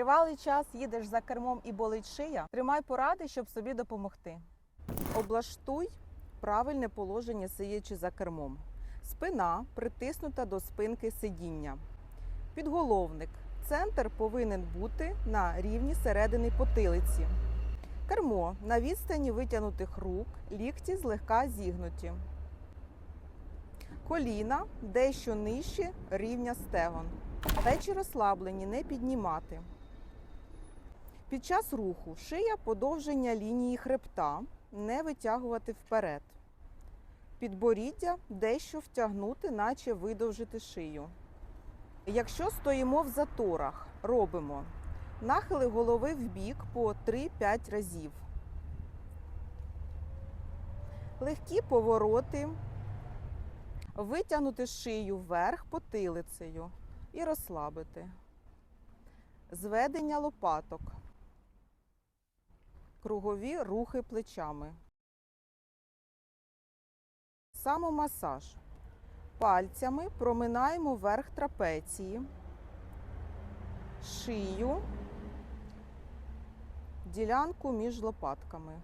Тривалий час їдеш за кермом і болить шия. Тримай поради, щоб собі допомогти. Облаштуй правильне положення сидячи за кермом. Спина притиснута до спинки сидіння. Підголовник. Центр повинен бути на рівні середини потилиці. Кермо на відстані витягнутих рук, лікті злегка зігнуті. Коліна дещо нижче рівня стегон. Плечі розслаблені, не піднімати. Під час руху шия подовження лінії хребта, не витягувати вперед. Підборіддя дещо втягнути, наче видовжити шию. Якщо стоїмо в заторах, робимо нахили голови в бік по 3-5 разів. Легкі повороти, витягнути шию вверх потилицею і розслабити. Зведення лопаток. Кругові рухи плечами. Самомасаж. Пальцями проминаємо верх трапеції, шию, ділянку між лопатками.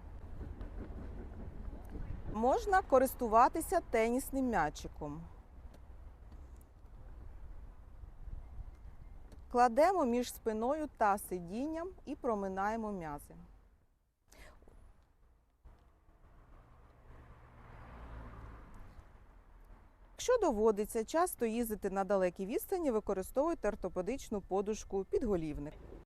Можна користуватися тенісним м'ячиком. Кладемо між спиною та сидінням і проминаємо м'язи. Якщо доводиться часто їздити на далекі відстані, використовуйте ортопедичну подушку підголівник.